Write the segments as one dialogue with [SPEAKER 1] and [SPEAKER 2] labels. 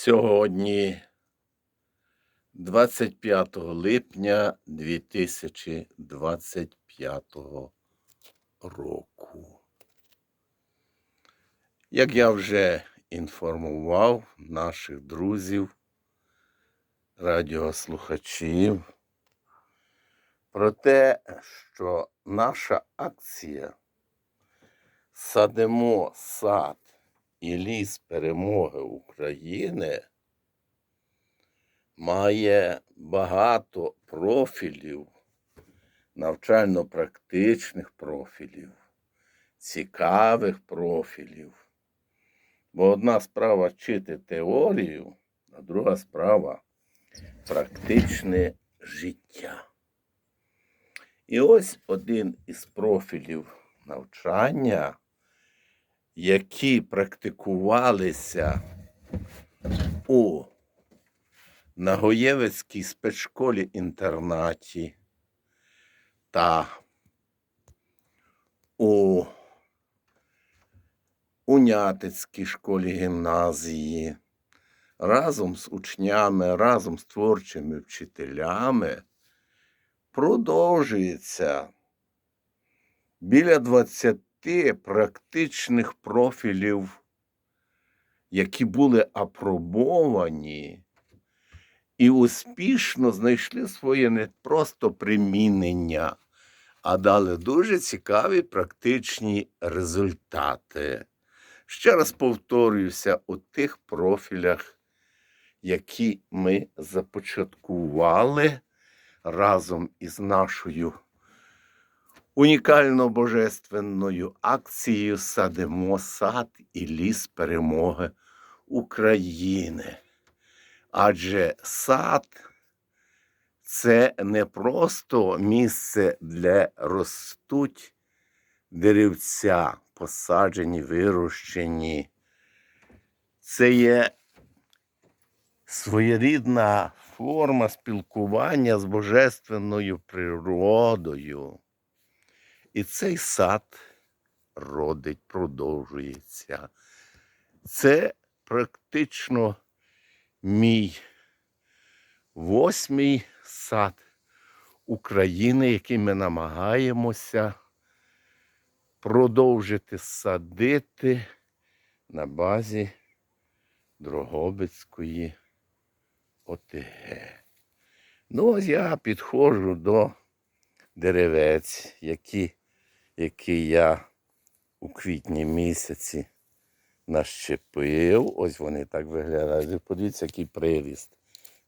[SPEAKER 1] Сьогодні 25 липня 2025 року. Як я вже інформував наших друзів, радіослухачів, про те, що наша акція Садимо сад і ліс перемоги України має багато профілів, навчально-практичних профілів, цікавих профілів. Бо одна справа вчити теорію, а друга справа практичне життя. І ось один із профілів навчання, які практикувалися у Нагоєвицькій спецшколі інтернаті та у Унятицькій школі гімназії разом з учнями, разом з творчими вчителями продовжується біля 20 практичних профілів, які були апробовані і успішно знайшли своє не просто примінення, а дали дуже цікаві практичні результати. Ще раз повторююся у тих профілях, які ми започаткували разом із нашою унікально божественною акцією Садимо сад і ліс перемоги України. Адже сад це не просто місце, де ростуть деревця, посаджені, вирощені. Це є своєрідна форма спілкування з божественною природою. І цей сад родить, продовжується. Це практично мій восьмий сад України, який ми намагаємося продовжити садити на базі Дрогобицької ОТГ. Ну, ось я підходжу до деревець, які, які я у квітні місяці нащепив. Ось вони так виглядають. Подивіться, який приріст.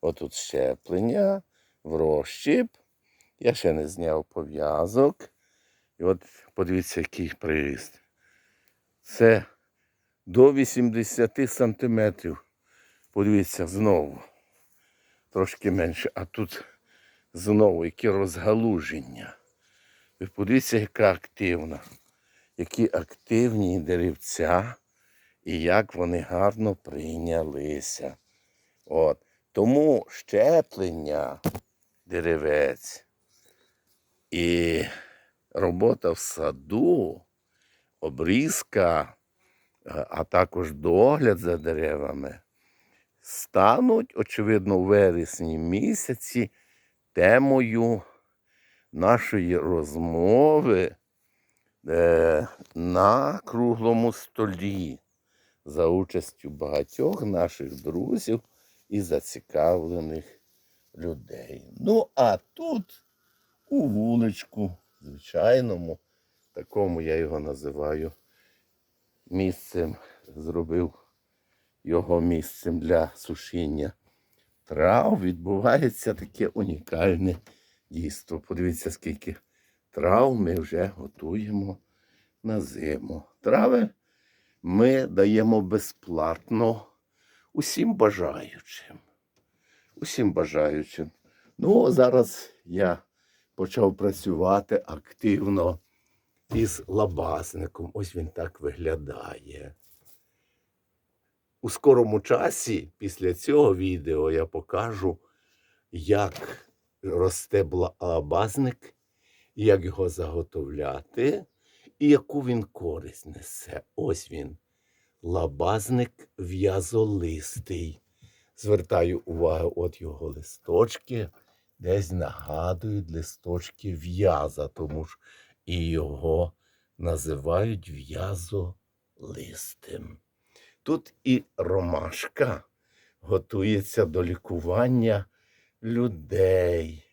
[SPEAKER 1] Отут щеплення, в розщіп. Я ще не зняв пов'язок. І от подивіться, який приріст. Це до 80 сантиметрів. Подивіться знову. Трошки менше. А тут знову які розгалуження. Ви подивіться, яка активна. Які активні деревця і як вони гарно прийнялися. От. Тому щеплення деревець і робота в саду, обрізка, а також догляд за деревами стануть, очевидно, у вересні місяці темою нашої розмови е, на круглому столі за участю багатьох наших друзів і зацікавлених людей. Ну, а тут у вуличку, звичайному, такому я його називаю місцем, зробив його місцем для сушіння трав, відбувається таке унікальне дійство. Подивіться, скільки трав ми вже готуємо на зиму. Трави ми даємо безплатно усім бажаючим. Усім бажаючим. Ну, зараз я почав працювати активно із лабазником. Ось він так виглядає. У скорому часі після цього відео я покажу, як росте лабазник, як його заготовляти і яку він користь несе. Ось він. Лабазник в'язолистий. звертаю увагу, от його листочки десь нагадують листочки в'яза, тому ж і його називають в'язолистим. Тут і ромашка готується до лікування людей.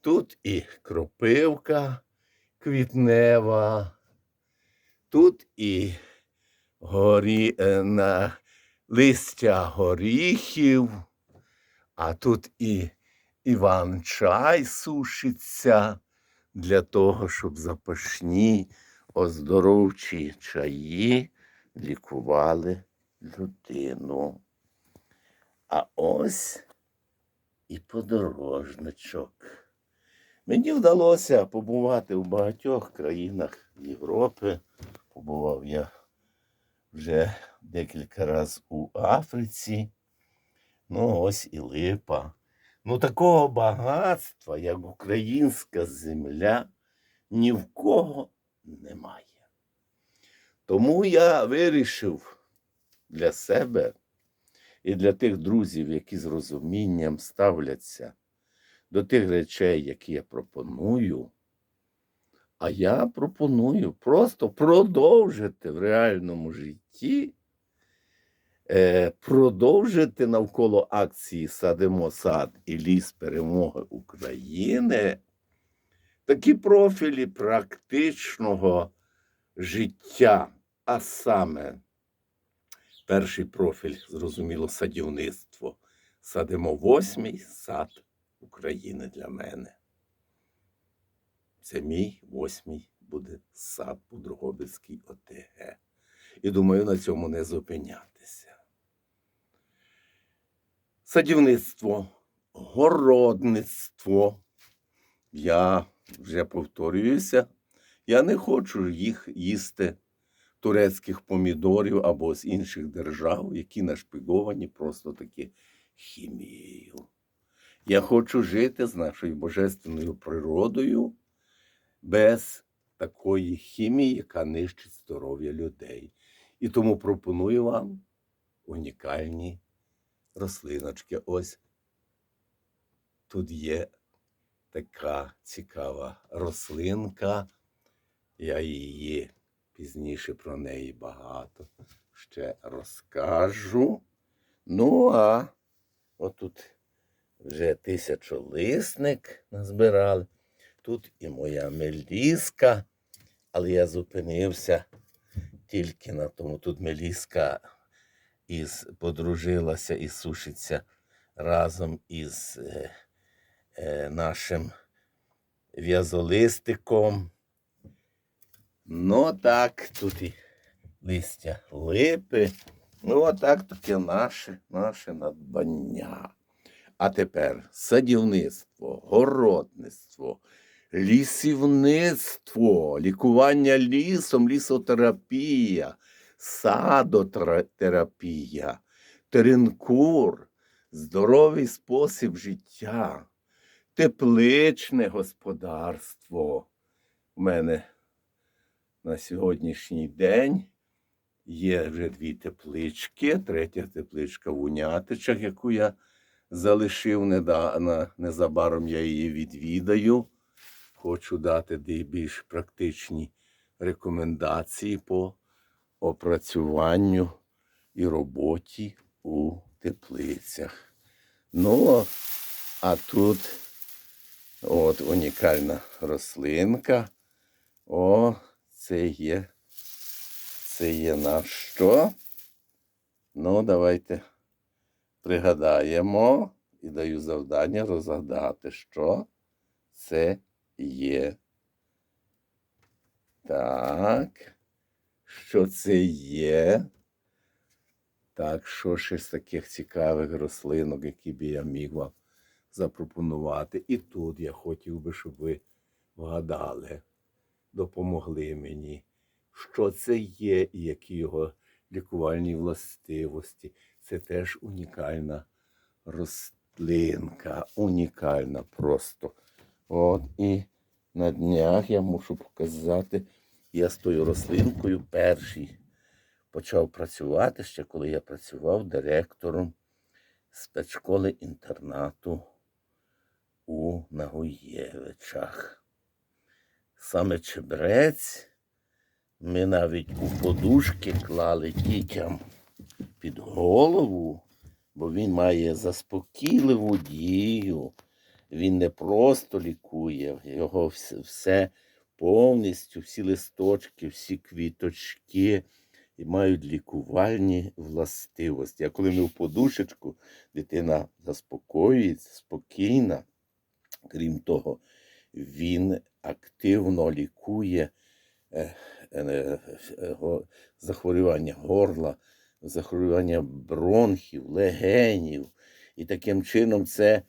[SPEAKER 1] Тут і кропивка квітнева, тут і горі, е, на листя горіхів, а тут і Іван чай сушиться для того, щоб запашні оздоровчі чаї лікували людину. А ось і подорожничок. Мені вдалося побувати в багатьох країнах Європи. Побував я вже декілька разів у Африці. Ну, ось і липа. Ну, такого багатства, як українська земля, ні в кого немає. Тому я вирішив для себе і для тих друзів, які з розумінням ставляться до тих речей, які я пропоную. А я пропоную просто продовжити в реальному житті, е, продовжити навколо акції Садимо сад і ліс перемоги України такі профілі практичного життя, а саме перший профіль, зрозуміло, садівництво. Садимо восьмий сад України для мене. Це мій восьмий буде сад по Дрогобицькій ОТГ. І думаю, на цьому не зупинятися. Садівництво, городництво. Я вже повторююся, я не хочу їх їсти турецьких помідорів або з інших держав, які нашпиговані просто таки хімією. Я хочу жити з нашою божественною природою без такої хімії, яка нищить здоров'я людей. І тому пропоную вам унікальні рослиночки. Ось тут є така цікава рослинка. Я її пізніше про неї багато ще розкажу. Ну, а отут вже тисячолисник назбирали. Тут і моя меліска, але я зупинився тільки на тому. Тут меліска із, подружилася і сушиться разом із е, е, нашим в'язолистиком. Ну, так, тут і листя липи. Ну, отак таке наше, наше надбання. А тепер садівництво, городництво, лісівництво, лікування лісом, лісотерапія, садотерапія, теренкур, здоровий спосіб життя, тепличне господарство. У мене на сьогоднішній день є вже дві теплички, третя тепличка в Унятичах, яку я залишив недавно, незабаром я її відвідаю. Хочу дати більш практичні рекомендації по опрацюванню і роботі у теплицях. Ну, а тут от унікальна рослинка. О, це є. Це є на що? Ну, давайте пригадаємо і даю завдання розгадати, що це є. Так. Що це є? Так, що ще з таких цікавих рослинок, які б я міг вам запропонувати. І тут я хотів би, щоб ви вгадали, допомогли мені, що це є і які його лікувальні властивості. Це теж унікальна рослинка, унікальна просто. От і на днях я мушу показати, я з тою рослинкою перший почав працювати ще коли я працював директором спецшколи інтернату у Нагуєвичах. Саме чебрець ми навіть у подушки клали дітям під голову, бо він має заспокійливу дію. Він не просто лікує, його все, все повністю, всі листочки, всі квіточки і мають лікувальні властивості. А коли ми в подушечку, дитина заспокоюється, спокійна. Крім того, він активно лікує е, е, е, захворювання горла, захворювання бронхів, легенів. І таким чином це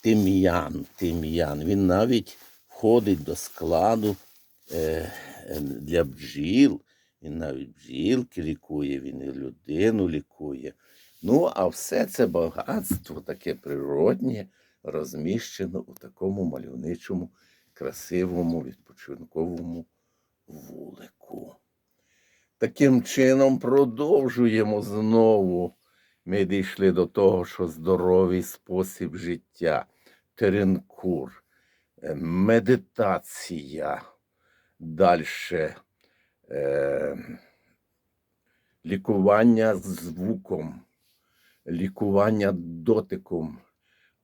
[SPEAKER 1] тим'ян, тим'ян. Він навіть входить до складу для бджіл. Він навіть бджілки лікує, він і людину лікує. Ну, а все це багатство таке природнє, розміщено у такому мальовничому, красивому відпочинковому вулику. Таким чином продовжуємо знову. Ми дійшли до того, що здоровий спосіб життя, теренкур, е, медитація, далі е, лікування звуком, лікування дотиком,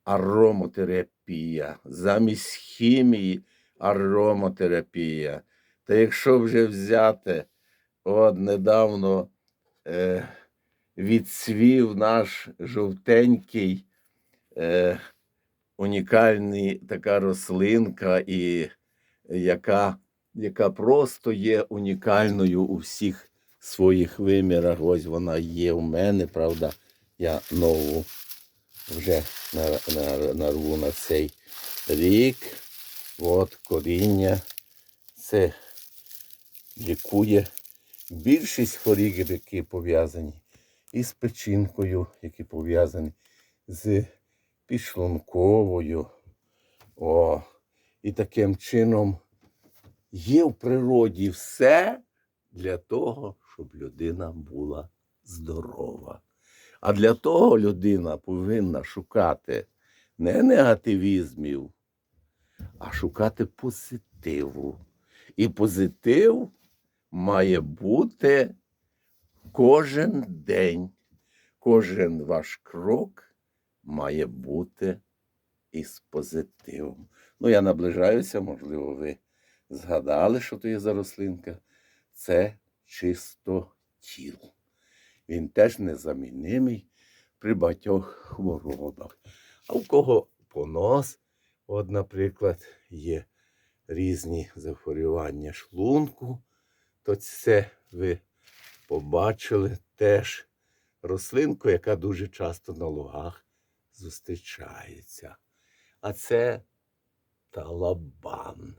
[SPEAKER 1] аромотерапія, замість хімії аромотерапія. Та якщо вже взяти, от недавно е, відцвів наш жовтенький, е, унікальний така рослинка, і яка, яка просто є унікальною у всіх своїх вимірах. Ось вона є у мене, правда, я нову вже на, на, нарву на цей рік. От коріння. Це лікує більшість хворіб, які пов'язані із печінкою, які пов'язані з підшлунковою. О, і таким чином є в природі все для того, щоб людина була здорова. А для того людина повинна шукати не негативізмів, а шукати позитиву. І позитив має бути кожен день, кожен ваш крок має бути із позитивом. Ну, я наближаюся, можливо, ви згадали, що то є за рослинка. Це чисто тіл. Він теж незамінимий при багатьох хворобах. А у кого понос, от, наприклад, є різні захворювання шлунку, то це ви побачили теж рослинку, яка дуже часто на лугах зустрічається. А це талабан.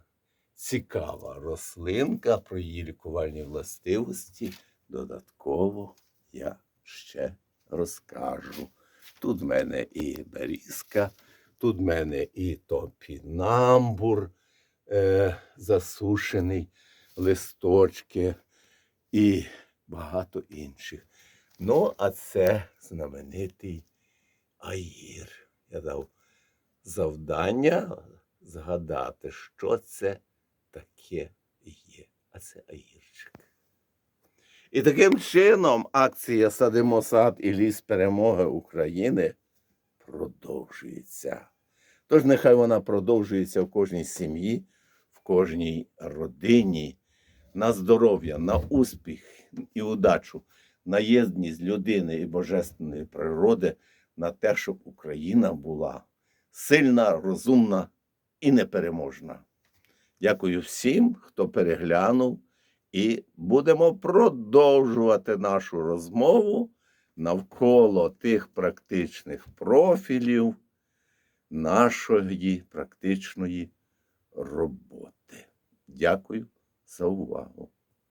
[SPEAKER 1] Цікава рослинка про її лікувальні властивості. Додатково я ще розкажу. Тут в мене і берізка, тут в мене і топінамбур е, засушений, листочки і багато інших. Ну, а це знаменитий аїр. Я дав завдання згадати, що це таке є. А це аїрчик. І таким чином акція Садимо сад і ліс перемоги України продовжується. Тож нехай вона продовжується в кожній сім'ї, в кожній родині, на здоров'я, на успіх і удачу, на єдність людини і божественної природи, на те, щоб Україна була сильна, розумна і непереможна. Дякую всім, хто переглянув, і будемо продовжувати нашу розмову навколо тих практичних профілів нашої практичної роботи. Дякую за увагу.